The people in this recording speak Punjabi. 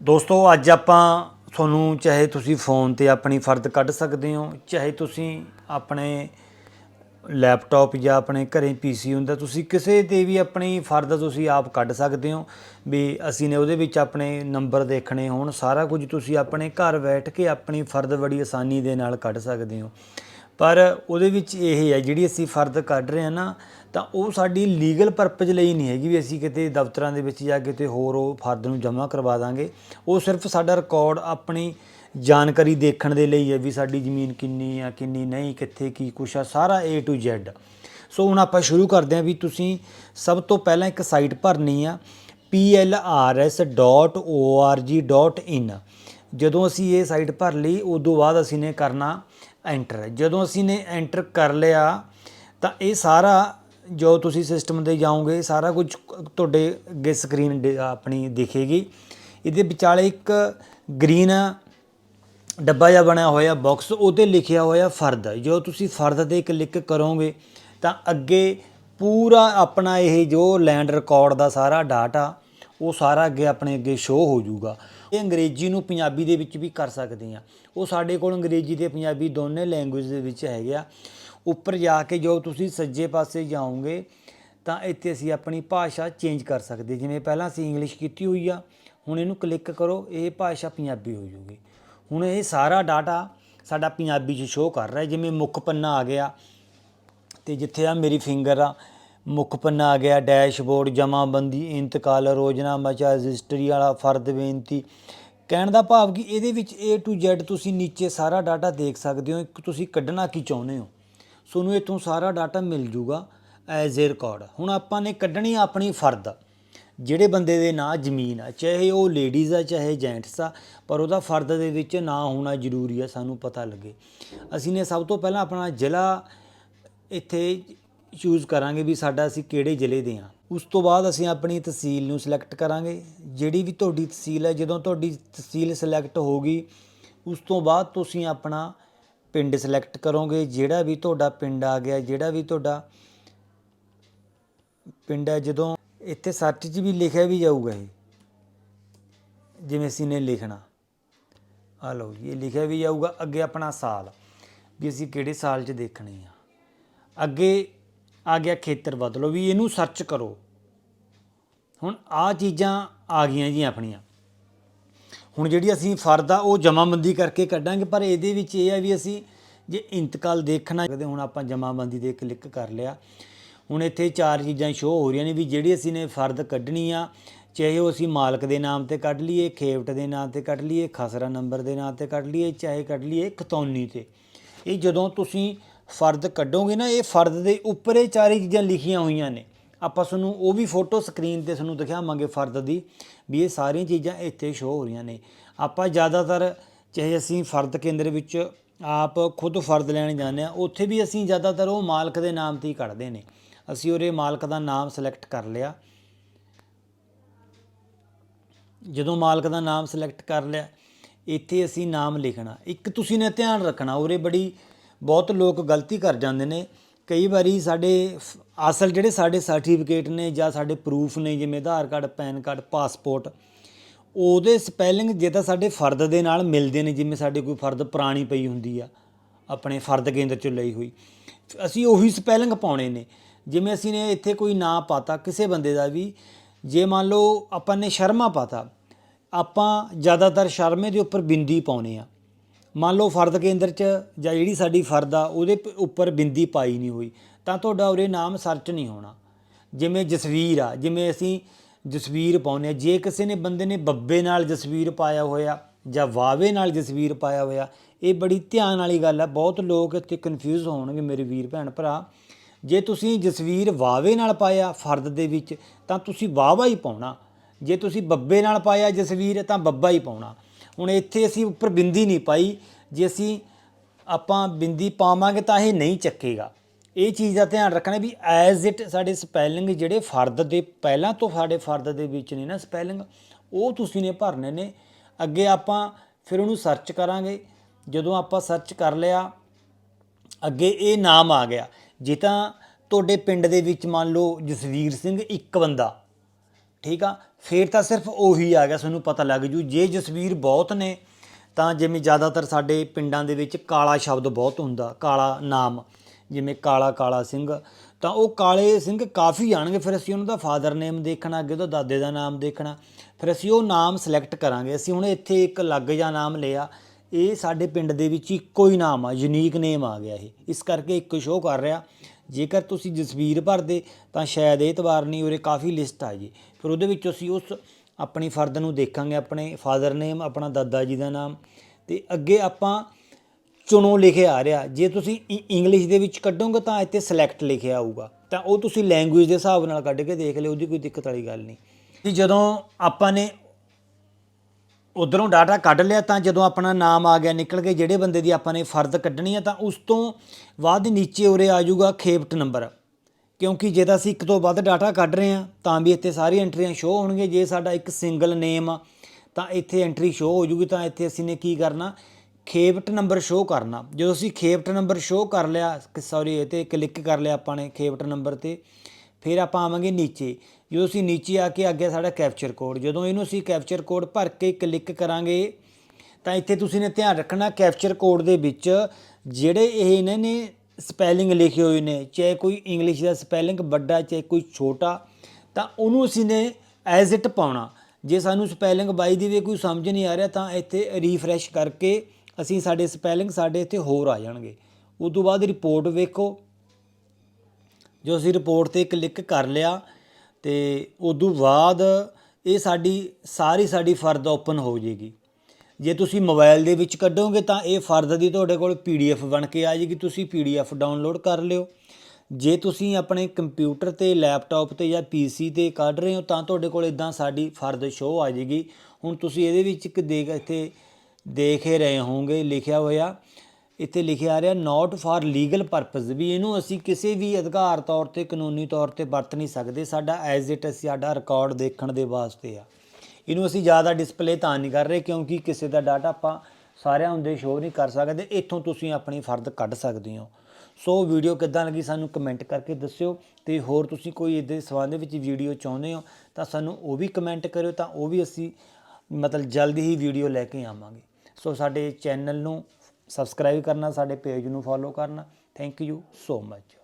ਦੋਸਤੋ, ਅੱਜ ਆਪਾਂ ਤੁਹਾਨੂੰ ਚਾਹੇ ਤੁਸੀਂ ਫੋਨ ਤੇ ਆਪਣੀ ਫਰਦ ਕੱਢ ਸਕਦੇ ਹੋ, ਚਾਹੇ ਤੁਸੀਂ ਆਪਣੇ ਲੈਪਟਾਪ ਜਾਂ ਆਪਣੇ ਘਰੇ ਪੀਸੀ ਹੁੰਦਾ, ਤੁਸੀਂ ਕਿਸੇ ਤੇ ਵੀ ਆਪਣੀ ਫਰਦ ਤੁਸੀਂ ਆਪ ਕੱਢ ਸਕਦੇ ਹੋ ਵੀ ਅਸੀਂ ਨੇ ਉਹਦੇ ਵਿੱਚ ਆਪਣੇ ਨੰਬਰ ਦੇਖਣੇ ਹੋਣ, ਸਾਰਾ ਕੁਝ ਤੁਸੀਂ ਆਪਣੇ ਘਰ ਬੈਠ ਕੇ ਆਪਣੀ ਫਰਦ ਬੜੀ ਆਸਾਨੀ ਦੇ ਨਾਲ ਕੱਢ ਸਕਦੇ ਹੋ। ਪਰ ਉਹਦੇ ਵਿੱਚ ਇਹ ਹੈ, ਜਿਹੜੀ ਅਸੀਂ ਫਰਦ ਕੱਢ ਰਹੇ ਹਾਂ ਨਾ, ਤਾਂ ਉਹ ਸਾਡੀ ਲੀਗਲ ਪਰਪਸ ਲਈ ਨਹੀਂ ਹੈਗੀ ਵੀ ਅਸੀਂ ਕਿਤੇ ਦਫ਼ਤਰਾਂ ਦੇ ਵਿੱਚ ਜਾ ਕੇ ਕਿਤੇ ਹੋਰ ਉਹ ਫਰਦ ਨੂੰ ਜਮ੍ਹਾਂ ਕਰਵਾ ਦਾਂਗੇ। ਉਹ ਸਿਰਫ ਸਾਡਾ ਰਿਕਾਰਡ ਆਪਣੀ ਜਾਣਕਾਰੀ ਦੇਖਣ ਦੇ ਲਈ ਹੈ ਵੀ ਸਾਡੀ ਜ਼ਮੀਨ ਕਿੰਨੀ ਆ, ਕਿੰਨੀ ਨਹੀਂ, ਕਿੱਥੇ ਕੀ ਕੁਛ ਆ, ਸਾਰਾ A to Z ਸੋ ਹੁਣ ਆਪਾਂ ਸ਼ੁਰੂ ਕਰਦੇ ਹਾਂ ਵੀ ਤੁਸੀਂ ਸਭ ਤੋਂ ਪਹਿਲਾਂ ਇੱਕ ਸਾਈਟ ਭਰਨੀ ਆ plrs.org.in ਜਦੋਂ ਅਸੀਂ ਇਹ ਸਾਈਟ ਭਰ ਲਈ, ਉਦੋਂ ਬਾਅਦ ਅਸੀਂ ਨੇ ਕਰਨਾ ਐਂਟਰ ਜਦੋਂ ਅਸੀਂ ਨੇ ਐਂਟਰ ਕਰ ਲਿਆ, ਤਾਂ ਇਹ ਸਾਰਾ ਜੋ ਤੁਸੀਂ ਸਿਸਟਮ ਤੇ ਜਾਓਗੇ, ਸਾਰਾ ਕੁਝ ਤੁਹਾਡੇ ਅੱਗੇ ਸਕਰੀਨ ਆਪਣੀ ਦਿਖੇਗੀ। ਇਹਦੇ ਵਿਚਾਲੇ ਇੱਕ ਗ੍ਰੀਨ ਡੱਬਾ ਜਿਹਾ ਬਣਿਆ ਹੋਇਆ ਬਾਕਸ ਉਹਤੇ ਲਿਖਿਆ ਹੋਇਆ ਫਰਦ। ਜੋ ਤੁਸੀਂ ਫਰਦ ਤੇ ਕਲਿੱਕ ਕਰੋਗੇ, ਤਾਂ ਅੱਗੇ ਪੂਰਾ ਆਪਣਾ ਇਹ ਜੋ ਲੈਂਡ ਰਿਕਾਰਡ ਦਾ ਸਾਰਾ ਡਾਟਾ ਉਹ ਸਾਰਾ ਅੱਗੇ ਆਪਣੇ ਅੱਗੇ ਸ਼ੋ ਹੋ ਜਾਊਗਾ। ਇਹ ਅੰਗਰੇਜ਼ੀ ਨੂੰ ਪੰਜਾਬੀ ਦੇ ਵਿੱਚ ਵੀ ਕਰ ਸਕਦੇ ਆ ਉਹ ਸਾਡੇ ਕੋਲ ਅੰਗਰੇਜ਼ੀ ਤੇ ਪੰਜਾਬੀ ਦੋਨੇ ਲੈਂਗੁਏਜ ਦੇ ਵਿੱਚ ਹੈਗੇ ਆ। ਉੱਪਰ ਜਾ ਕੇ ਜੋ ਤੁਸੀਂ ਸੱਜੇ ਪਾਸੇ ਜਾਓਗੇ, ਤਾਂ ਇੱਥੇ ਅਸੀਂ ਆਪਣੀ ਭਾਸ਼ਾ ਚੇਂਜ ਕਰ ਸਕਦੇ। ਜਿਵੇਂ ਪਹਿਲਾਂ ਅਸੀਂ ਇੰਗਲਿਸ਼ ਕੀਤੀ ਹੋਈ ਆ, ਹੁਣ ਇਹਨੂੰ ਕਲਿੱਕ ਕਰੋ, ਇਹ ਭਾਸ਼ਾ ਪੰਜਾਬੀ ਹੋ ਜਾਊਗੀ ਹੁਣ ਇਹ ਸਾਰਾ ਡਾਟਾ ਸਾਡਾ ਪੰਜਾਬੀ 'ਚ ਸ਼ੋਅ ਕਰ ਰਿਹਾ। ਜਿਵੇਂ ਮੁੱਖ ਪੰਨਾ ਆ ਗਿਆ, ਤੇ ਜਿੱਥੇ ਆ ਮੇਰੀ ਫਿੰਗਰ ਆ ਮੁੱਖ ਪੰਨਾ ਆ ਗਿਆ, ਡੈਸ਼ਬੋਰਡ, ਜਮਾਬੰਦੀ, ਇੰਤਕਾਲ, ਰੋਜਨਾ ਮਚਾ, ਰਜਿਸਟਰੀ ਵਾਲਾ ਫਰਦ ਬੇਨਤੀ। ਕਹਿਣ ਦਾ ਭਾਵ ਕਿ ਇਹਦੇ ਵਿੱਚ A to Z ਤੁਸੀਂ ਨੀਚੇ ਸਾਰਾ ਡਾਟਾ ਦੇਖ ਸਕਦੇ ਹੋ ਕਿ ਤੁਸੀਂ ਕੱਢਣਾ ਕੀ ਚਾਹੁੰਦੇ ਹੋ। ਤੁਹਾਨੂੰ ਇੱਥੋਂ ਸਾਰਾ ਡਾਟਾ ਮਿਲ ਜੂਗਾ ਐਜ਼ ਏ ਰਿਕਾਰਡ ਹੁਣ ਆਪਾਂ ਨੇ ਕੱਢਣੀ ਆਪਣੀ ਫਰਦ, ਜਿਹੜੇ ਬੰਦੇ ਦੇ ਨਾਂ ਜ਼ਮੀਨ ਆ, ਚਾਹੇ ਉਹ ਲੇਡੀਜ਼ ਆ, ਚਾਹੇ ਜੈਂਟਸ ਆ, ਪਰ ਉਹਦਾ ਫਰਦ ਦੇ ਵਿੱਚ ਨਾਂ ਹੋਣਾ ਜ਼ਰੂਰੀ ਆ, ਸਾਨੂੰ ਪਤਾ ਲੱਗੇ। ਅਸੀਂ ਨੇ ਸਭ ਤੋਂ ਪਹਿਲਾਂ ਆਪਣਾ ਜ਼ਿਲ੍ਹਾ ਇੱਥੇ ਚੂਜ਼ ਕਰਾਂਗੇ ਵੀ ਸਾਡਾ ਅਸੀਂ ਕਿਹੜੇ ਜ਼ਿਲ੍ਹੇ ਦੇ ਹਾਂ। ਉਸ ਤੋਂ ਬਾਅਦ ਅਸੀਂ ਆਪਣੀ ਤਹਿਸੀਲ ਨੂੰ ਸਿਲੈਕਟ ਕਰਾਂਗੇ। ਜਿਹੜੀ ਵੀ ਤੁਹਾਡੀ ਤਹਿਸੀਲ ਹੈ, ਜਦੋਂ ਤੁਹਾਡੀ ਤਹਿਸੀਲ ਸਿਲੈਕਟ ਹੋ ਗਈ ਉਸ ਤੋਂ ਬਾਅਦ ਤੁਸੀਂ ਆਪਣਾ ਪਿੰਡ ਸਿਲੈਕਟ ਕਰੋਗੇ। ਜਿਹੜਾ ਵੀ ਤੁਹਾਡਾ ਪਿੰਡ ਆ ਗਿਆ, ਜਿਹੜਾ ਵੀ ਤੁਹਾਡਾ ਪਿੰਡ ਹੈ, ਜਦੋਂ ਇੱਥੇ ਸਰਚ 'ਚ ਵੀ ਲਿਖਿਆ ਵੀ ਜਾਊਗਾ ਇਹ। ਜਿਵੇਂ ਅਸੀਂ ਨੇ ਲਿਖਣਾ। ਆ ਲਓ ਜੀ, ਇਹ ਲਿਖਿਆ ਵੀ ਜਾਊਗਾ। ਅੱਗੇ ਆਪਣਾ ਸਾਲ, ਵੀ ਅਸੀਂ ਕਿਹੜੇ ਸਾਲ 'ਚ ਦੇਖਣੇ ਆ। ਅੱਗੇ ਆ ਗਿਆ ਖੇਤਰ ਬਦਲੋ ਵੀ ਇਹਨੂੰ ਸਰਚ ਕਰੋ। ਹੁਣ ਆ ਚੀਜ਼ਾਂ ਆ ਗਈਆਂ ਜੀ ਆਪਣੀਆਂ। ਹੁਣ ਜਿਹੜੀ ਅਸੀਂ ਫਰਦ ਆ ਉਹ ਜਮਾਬੰਦੀ ਕਰਕੇ ਕੱਢਾਂਗੇ, ਪਰ ਇਹਦੇ ਵਿੱਚ ਇਹ ਆ ਵੀ ਅਸੀਂ ਜੇ ਇੰਤਕਾਲ ਦੇਖਣਾ ਕਦੇ ਹੁਣ ਆਪਾਂ ਜਮਾਬੰਦੀ ਤੇ ਕਲਿੱਕ ਕਰ ਲਿਆ। ਹੁਣ ਇੱਥੇ ਚਾਰ ਚੀਜ਼ਾਂ ਸ਼ੋਅ ਹੋ ਰਹੀਆਂ ਨੇ ਵੀ ਜਿਹੜੀ ਅਸੀਂ ਨੇ ਫਰਦ ਕੱਢਣੀ ਆ, ਚਾਹੇ ਉਹ ਅਸੀਂ ਮਾਲਕ ਦੇ ਨਾਮ ਤੇ ਕੱਢ ਲਈਏ, ਖੇਵਟ ਦੇ ਨਾਮ ਤੇ ਕੱਢ ਲਈਏ, ਖਸਰਾ ਨੰਬਰ ਦੇ ਨਾਮ ਤੇ ਕੱਢ ਲਈਏ, ਚਾਹੇ ਕੱਢ ਲਈਏ ਖਤੌਨੀ ਤੇ। ਇਹ ਜਦੋਂ ਤੁਸੀਂ ਫਰਦ ਕੱਢੋਗੇ ਨਾ, ਇਹ ਫਰਦ ਦੇ ਉੱਪਰ ਇਹ ਚਾਰੇ ਚੀਜ਼ਾਂ ਲਿਖੀਆਂ ਹੋਈਆਂ ਨੇ। ਆਪਾਂ ਤੁਹਾਨੂੰ ਉਹ ਵੀ ਫੋਟੋ ਸਕਰੀਨ ਤੇ ਤੁਹਾਨੂੰ ਦਿਖਾਵਾਂਗੇ ਫਰਦ ਦੀ, ਵੀ ਇਹ ਸਾਰੀਆਂ ਚੀਜ਼ਾਂ ਇੱਥੇ ਸ਼ੋ ਹੋ ਰਹੀਆਂ ਨੇ। ਆਪਾਂ ਜ਼ਿਆਦਾਤਰ ਚਾਹੇ ਅਸੀਂ ਫਰਦ ਕੇਂਦਰ ਵਿੱਚ ਆਪ ਖੁਦ ਫਰਦ ਲੈਣ ਜਾਂਦੇ ਆ ਉੱਥੇ ਵੀ ਅਸੀਂ ਜ਼ਿਆਦਾਤਰ ਉਹ ਮਾਲਕ ਦੇ ਨਾਮ ਤੇ ਹੀ ਕੱਢਦੇ ਨੇ। ਅਸੀਂ ਉਹਦੇ ਮਾਲਕ ਦਾ ਨਾਮ ਸਿਲੈਕਟ ਕਰ ਲਿਆ। ਜਦੋਂ ਮਾਲਕ ਦਾ ਨਾਮ ਸਿਲੈਕਟ ਕਰ ਲਿਆ, ਇੱਥੇ ਅਸੀਂ ਨਾਮ ਲਿਖਣਾ। ਇੱਕ ਤੁਸੀਂ ਨੇ ਧਿਆਨ ਰੱਖਣਾ, ਉਰੇ ਬੜੀ ਬਹੁਤ ਲੋਕ ਗਲਤੀ ਕਰ ਜਾਂਦੇ ਨੇ। ਕਈ ਵਾਰੀ ਸਾਡੇ ਅਸਲ ਜਿਹੜੇ ਸਾਡੇ ਸਰਟੀਫਿਕੇਟ ਨੇ ਜਾਂ ਸਾਡੇ ਪ੍ਰੂਫ ਨੇ, ਜਿਵੇਂ Aadhaar card, PAN card passport ਉਹਦੇ ਸਪੈਲਿੰਗ ਜੇ ਤਾਂ ਸਾਡੇ ਫਰਦ ਦੇ ਨਾਲ ਮਿਲਦੇ ਨੇ, ਜਿਵੇਂ ਸਾਡੇ ਕੋਈ ਫਰਦ ਪੁਰਾਣੀ ਪਈ ਹੁੰਦੀ ਆ, ਆਪਣੇ ਫਰਦ ਕੇਂਦਰ ਚੋਂ ਲਈ ਹੋਈ। ਅਸੀਂ ਉਹੀ ਸਪੈਲਿੰਗ ਪਾਉਣੇ ਨੇ। ਜਿਵੇਂ ਅਸੀਂ ਨੇ ਇੱਥੇ ਕੋਈ ਨਾਂ ਪਾਤਾ ਕਿਸੇ ਬੰਦੇ ਦਾ ਵੀ, ਜੇ ਮੰਨ ਲਓ ਆਪਾਂ ਨੇ ਸ਼ਰਮਾ ਪਾਤਾ, ਆਪਾਂ ਜ਼ਿਆਦਾਤਰ ਸ਼ਰਮੇ ਦੇ ਉੱਪਰ ਬਿੰਦੀ ਪਾਉਨੇ ਆ। ਮੰਨ ਲਓ ਫਰਦ ਕੇਂਦਰ 'ਚ ਜਾਂ ਜਿਹੜੀ ਸਾਡੀ ਫਰਦ ਆ, ਉਹਦੇ ਪ- ਉੱਪਰ ਬਿੰਦੀ ਪਾਈ ਨਹੀਂ ਹੋਈ, ਤਾਂ ਤੁਹਾਡਾ ਉਰੇ ਨਾਮ ਸਰਚ ਨਹੀਂ ਹੋਣਾ। ਜਿਵੇਂ ਜਸਵੀਰ ਆ, ਜਿਵੇਂ ਅਸੀਂ ਜਸਵੀਰ ਪਾਉਂਦੇ ਹਾਂ ਜੇ ਕਿਸੇ ਨੇ ਬੰਦੇ ਨੇ ਬੱਬੇ ਨਾਲ ਜਸਵੀਰ ਪਾਇਆ ਹੋਇਆ ਜਾਂ ਵਾਵੇ ਨਾਲ ਜਸਵੀਰ ਪਾਇਆ ਹੋਇਆ, ਇਹ ਬੜੀ ਧਿਆਨ ਵਾਲੀ ਗੱਲ ਆ, ਬਹੁਤ ਲੋਕ ਇੱਥੇ ਕਨਫਿਊਜ਼ ਹੋਣਗੇ ਮੇਰੇ ਵੀਰ ਭੈਣ ਭਰਾ। ਜੇ ਤੁਸੀਂ ਜਸਵੀਰ ਵਾਵੇ ਨਾਲ ਪਾਇਆ ਫਰਦ ਦੇ ਵਿੱਚ, ਤਾਂ ਤੁਸੀਂ ਵਾਵਾ ਹੀ ਪਾਉਣਾ। ਜੇ ਤੁਸੀਂ ਬੱਬੇ ਨਾਲ ਪਾਇਆ ਜਸਵੀਰ, ਤਾਂ ਬੱਬਾ ਹੀ ਪਾਉਣਾ। ਹੁਣ ਇੱਥੇ ਅਸੀਂ ਉੱਪਰ ਬਿੰਦੀ ਨਹੀਂ ਪਾਈ। ਜੇ ਅਸੀਂ ਆਪਾਂ ਬਿੰਦੀ ਪਾਵਾਂਗੇ ਤਾਂ ਇਹ ਨਹੀਂ ਚੱਕੇਗਾ। ਇਹ ਚੀਜ਼ ਦਾ ਧਿਆਨ ਰੱਖਣਾ ਵੀ ਐਜ਼ ਇਟ ਸਾਡੇ ਸਪੈਲਿੰਗ ਜਿਹੜੇ ਫਰਦ ਦੇ ਪਹਿਲਾਂ ਤੋਂ ਸਾਡੇ ਫਰਦ ਦੇ ਵਿੱਚ ਨੇ ਨਾ ਸਪੈਲਿੰਗ ਉਹ ਤੁਸੀਂ ਨੇ ਭਰਨੇ ਨੇ। ਅੱਗੇ ਆਪਾਂ ਫਿਰ ਉਹਨੂੰ ਸਰਚ ਕਰਾਂਗੇ। ਜਦੋਂ ਆਪਾਂ ਸਰਚ ਕਰ ਲਿਆ, ਅੱਗੇ ਇਹ ਨਾਮ ਆ ਗਿਆ। ਜੇ ਤਾਂ ਤੁਹਾਡੇ ਪਿੰਡ ਦੇ ਵਿੱਚ ਮੰਨ ਲਓ ਜਸਵੀਰ ਸਿੰਘ ਇੱਕ ਬੰਦਾ ਠੀਕ ਆ? ਫੇਰ ਤਾਂ ਸਿਰਫ ਉਹੀ ਆ ਗਿਆ ਤੁਹਾਨੂੰ ਪਤਾ ਲੱਗ ਜੂ। ਜੇ ਜਸਵੀਰ ਬਹੁਤ ਨੇ, ਤਾਂ ਜਿਵੇਂ ਜ਼ਿਆਦਾਤਰ ਸਾਡੇ ਪਿੰਡਾਂ ਦੇ ਵਿੱਚ ਕਾਲਾ ਸ਼ਬਦ ਬਹੁਤ ਹੁੰਦਾ, ਕਾਲਾ ਨਾਮ, ਜਿਵੇਂ ਕਾਲਾ ਕਾਲਾ ਸਿੰਘ, ਤਾਂ ਉਹ ਕਾਲੇ ਸਿੰਘ ਕਾਫੀ ਆਣਗੇ, ਫਿਰ ਅਸੀਂ ਉਹਨਾਂ ਦਾ ਫਾਦਰ ਨੇਮ ਦੇਖਣਾ, ਅੱਗੇ ਉਹਦਾ ਦਾਦੇ ਦਾ ਨਾਮ ਦੇਖਣਾ, ਫਿਰ ਅਸੀਂ ਉਹ ਨਾਮ ਸਿਲੈਕਟ ਕਰਾਂਗੇ। ਅਸੀਂ ਹੁਣ ਇੱਥੇ ਇੱਕ ਅਲੱਗ ਜਿਹਾ ਨਾਮ ਲਿਆ, ਇਹ ਸਾਡੇ ਪਿੰਡ ਦੇ ਵਿੱਚ ਇੱਕੋ ਹੀ ਨਾਮ ਆ ਯੂਨੀਕ ਨੇਮ ਆ ਗਿਆ ਇਹ। ਇਸ ਕਰਕੇ ਇੱਕ ਸ਼ੋਅ ਕਰ ਰਿਹਾ। ਜੇਕਰ ਤੁਸੀਂ ਜਸਵੀਰ ਭਰਦੇ, ਤਾਂ ਸ਼ਾਇਦ ਇਹ ਇਤਵਾਰ ਨਹੀਂ, ਉਰੇ ਕਾਫੀ ਲਿਸਟ ਆ ਜੀ। ਫਿਰ ਉਹਦੇ ਵਿੱਚ ਅਸੀਂ ਉਸ ਆਪਣੀ ਫਰਦ ਨੂੰ ਦੇਖਾਂਗੇ, ਆਪਣੇ ਫਾਦਰ ਨੇਮ ਆਪਣਾ ਦਾਦਾ ਜੀ ਦਾ ਨਾਮ। ਤੇ ਅੱਗੇ ਆਪਾਂ ਚੁਣੋ ਲਿਖਿਆ ਆ ਰਿਹਾ। ਜੇ ਤੁਸੀਂ ਇ- ਇੰਗਲਿਸ਼ ਦੇ ਵਿੱਚ ਕੱਢੋਗੇ, ਤਾਂ ਇੱਥੇ ਸਿਲੈਕਟ ਲਿਖਿਆ ਆਊਗਾ। ਤਾਂ ਉਹ ਤੁਸੀਂ ਲੈਂਗੁਏਜ ਦੇ ਹਿਸਾਬ ਨਾਲ ਕੱਢ ਕੇ ਦੇਖ ਲਿਓ, ਉਹਦੀ ਕੋਈ ਦਿੱਕਤ ਵਾਲੀ ਗੱਲ ਨਹੀਂ। ਜੀ ਜਦੋਂ ਆਪਾਂ ਨੇ ਉਧਰੋਂ ਡਾਟਾ ਕੱਢ ਲਿਆ ਤਾਂ ਜਦੋਂ ਆਪਣਾ ਨਾਮ ਆ ਗਿਆ, ਨਿਕਲ ਕੇ ਜਿਹੜੇ ਬੰਦੇ ਦੀ ਆਪਾਂ ਨੇ ਫਰਦ ਕੱਢਣੀ ਆ ਤਾਂ ਉਸ ਤੋਂ ਬਾਅਦ ਨੀਚੇ ਉਰੇ ਆ ਜਾਊਗਾ ਖੇਪਟ ਨੰਬਰ। ਕਿਉਂਕਿ ਜੇ ਤਾਂ ਅਸੀਂ ਇੱਕ ਤੋਂ ਵੱਧ ਡਾਟਾ ਕੱਢ ਰਹੇ ਆ ਤਾਂ ਵੀ ਇੱਥੇ ਸਾਰੀ ਐਂਟਰੀਆਂ ਸ਼ੋ ਹੋਣਗੇ ਜੇ ਸਾਡਾ ਇੱਕ ਸਿੰਗਲ ਨੇਮ ਆ, ਤਾਂ ਇੱਥੇ ਐਂਟਰੀ ਸ਼ੋ ਹੋ ਜੂਗੀ ਤਾਂ ਇੱਥੇ ਅਸੀਂ ਨੇ ਕੀ ਕਰਨਾ? ਖੇਪਟ ਨੰਬਰ ਸ਼ੋ ਕਰਨਾ। ਜਦੋਂ ਅਸੀਂ ਖੇਪਟ ਨੰਬਰ ਸ਼ੋ ਕਰ ਲਿਆ ਸੌਰੀ ਇਹ ਤੇ ਕਲਿੱਕ ਕਰ ਲਿਆ ਆਪਾਂ ਨੇ ਖੇਪਟ ਨੰਬਰ ਤੇ, ਫਿਰ ਆਪਾਂ ਆਵਾਂਗੇ ਨੀਚੇ। ਜਦੋਂ ਅਸੀਂ ਨੀਚੇ ਆ ਕੇ ਅੱਗੇ ਸਾਡਾ ਕੈਪਚਰ ਕੋਡ, ਜਦੋਂ ਇਹਨੂੰ ਅਸੀਂ ਕੈਪਚਰ ਕੋਡ ਭਰ ਕੇ ਕਲਿੱਕ ਕਰਾਂਗੇ, ਤਾਂ ਇੱਥੇ ਤੁਸੀਂ ਨੇ ਧਿਆਨ ਰੱਖਣਾ ਕੈਪਚਰ ਕੋਡ ਦੇ ਵਿੱਚ ਜਿਹੜੇ ਇਹ ਇਹਨਾਂ ਨੇ ਸਪੈਲਿੰਗ ਲਿਖੇ ਹੋਏ ਨੇ, ਚਾਹੇ ਕੋਈ ਇੰਗਲਿਸ਼ ਦਾ ਸਪੈਲਿੰਗ ਵੱਡਾ, ਚਾਹੇ ਕੋਈ ਛੋਟਾ, ਤਾਂ ਉਹਨੂੰ ਅਸੀਂ ਨੇ ਐਜ਼ ਇਟ ਪਾਉਣਾ। ਜੇ ਸਾਨੂੰ ਸਪੈਲਿੰਗ ਬਾਈ ਦੀ ਵੀ ਕੋਈ ਸਮਝ ਨਹੀਂ ਆ ਰਿਹਾ, ਤਾਂ ਇੱਥੇ ਰੀਫਰੈਸ਼ ਕਰਕੇ ਅਸੀਂ ਸਾਡੇ ਸਪੈਲਿੰਗ ਸਾਡੇ ਇੱਥੇ ਹੋਰ ਆ ਜਾਣਗੇ। ਉਸ ਤੋਂ ਬਾਅਦ ਰਿਪੋਰਟ ਵੇਖੋ। ਜੋ ਅਸੀਂ ਰਿਪੋਰਟ ਤੇ ਕਲਿੱਕ ਕਰ ਲਿਆ ਤੇ ਉਦੋਂ ਬਾਅਦ ਇਹ ਸਾਡੀ, ਸਾਰੀ ਸਾਡੀ ਫਰਦ ਓਪਨ ਹੋ ਜੇਗੀ। ਜੇ ਤੁਸੀਂ ਮੋਬਾਈਲ ਦੇ ਵਿੱਚ ਕੱਢੋਗੇ ਤਾਂ ਇਹ ਫਰਦ ਦੀ ਤੁਹਾਡੇ ਕੋਲ ਪੀਡੀਐਫ ਬਣ ਕੇ ਆ ਜਾਏਗੀ ਤੁਸੀਂ ਪੀਡੀਐਫ ਡਾਊਨਲੋਡ ਕਰ ਲਿਓ। ਜੇ ਤੁਸੀਂ ਆਪਣੇ ਕੰਪਿਊਟਰ ਤੇ, ਲੈਪਟਾਪ ਤੇ ਜਾਂ ਪੀਸੀ ਤੇ ਕੱਢ ਰਹੇ ਹੋ ਤਾਂ ਤੁਹਾਡੇ ਕੋਲ ਇਦਾਂ ਸਾਡੀ ਫਰਦ ਸ਼ੋਅ ਆ ਜਾਏਗੀ ਹੁਣ ਤੁਸੀਂ ਇਹਦੇ ਵਿੱਚ ਇੱਕ ਦੇਖ, ਇੱਥੇ ਦੇਖ ਹੀ ਰਹੇ ਹੋਵੋਗੇ, ਲਿਖਿਆ ਹੋਇਆ। ਇੱਥੇ ਲਿਖਿਆ ਆ ਰਿਹਾ ਨਾਟ ਫਾਰ ਲੀਗਲ ਪਰਪਸ ਵੀ ਇਹਨੂੰ ਅਸੀਂ ਕਿਸੇ ਵੀ ਅਧਿਕਾਰ ਤੌਰ ਤੇ, ਕਾਨੂੰਨੀ ਤੌਰ ਤੇ ਵਰਤ ਨਹੀਂ ਸਕਦੇ। ਸਾਡਾ ਐਜ਼ ਇਟ ਸਾਡਾ ਰਿਕਾਰਡ ਦੇਖਣ ਦੇ ਵਾਸਤੇ ਆ। ਇਹਨੂੰ ਅਸੀਂ ਜ਼ਿਆਦਾ ਡਿਸਪਲੇ ਤਾਂ ਨਹੀਂ ਕਰ ਰਹੇ, ਕਿਉਂਕਿ ਕਿਸੇ ਦਾ ਡਾਟਾ ਆਪਾਂ ਸਾਰਿਆਂ ਹੁੰਦੇ ਸ਼ੋਅ ਨਹੀਂ ਕਰ ਸਕਦੇ। ਇੱਥੋਂ ਤੁਸੀਂ ਆਪਣੀ ਫਰਦ ਕੱਢ ਸਕਦੇ ਹੋ। ਸੋ ਵੀਡੀਓ ਕਿੱਦਾਂ ਲੱਗੀ ਸਾਨੂੰ ਕਮੈਂਟ ਕਰਕੇ ਦੱਸਿਓ। ਤੇ ਹੋਰ ਤੁਸੀਂ ਕੋਈ ਇਹਦੇ ਸਬੰਧ ਵਿੱਚ ਵੀਡੀਓ ਚਾਹੁੰਦੇ ਹੋ, ਤਾਂ ਸਾਨੂੰ ਉਹ ਵੀ ਕਮੈਂਟ ਕਰਿਓ, ਤਾਂ ਉਹ ਵੀ ਅਸੀਂ ਮਤਲਬ ਜਲਦੀ ਹੀ ਵੀਡੀਓ ਲੈ ਕੇ ਆਵਾਂਗੇ। ਸੋ ਸਾਡੇ ਚੈਨਲ ਨੂੰ ਸਬਸਕ੍ਰਾਈਬ ਕਰਨਾ ਸਾਡੇ ਪੇਜ ਨੂੰ ਫੋਲੋ ਕਰਨਾ। Thank you so much